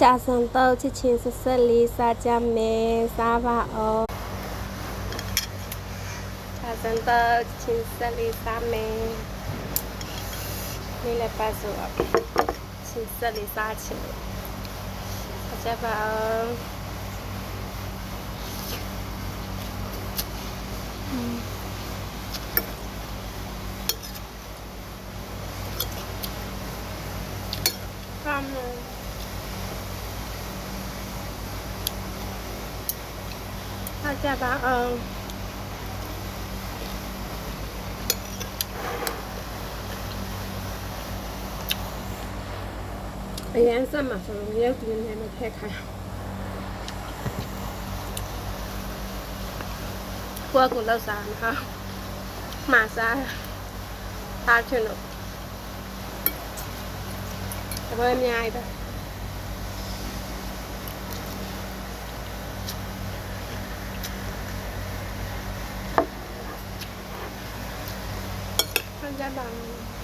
ကြာစံတော့ချစ်ချင်းဆက်ဆက်လေးစားကြမယ်စားပါအောင်ကြာစံတော့ချစ်ချင်းဆက်လေးစားမယ်นี่แหละปลาสุกชิ้นဆက်လေးစားချင်လို့စားကြပါအောင်ပမ်း လို့စားကြပါအောင်အရင်စမှာဆိုတော့ရုပ်ပြင်းနေမှာထည့်ခိုင်းကိုကကိုလောက်စားမှာဟာမှာစားအားချင်လို့ဒါပေမဲ့အများကြီးပဲ ဆန်ကြပါမယ်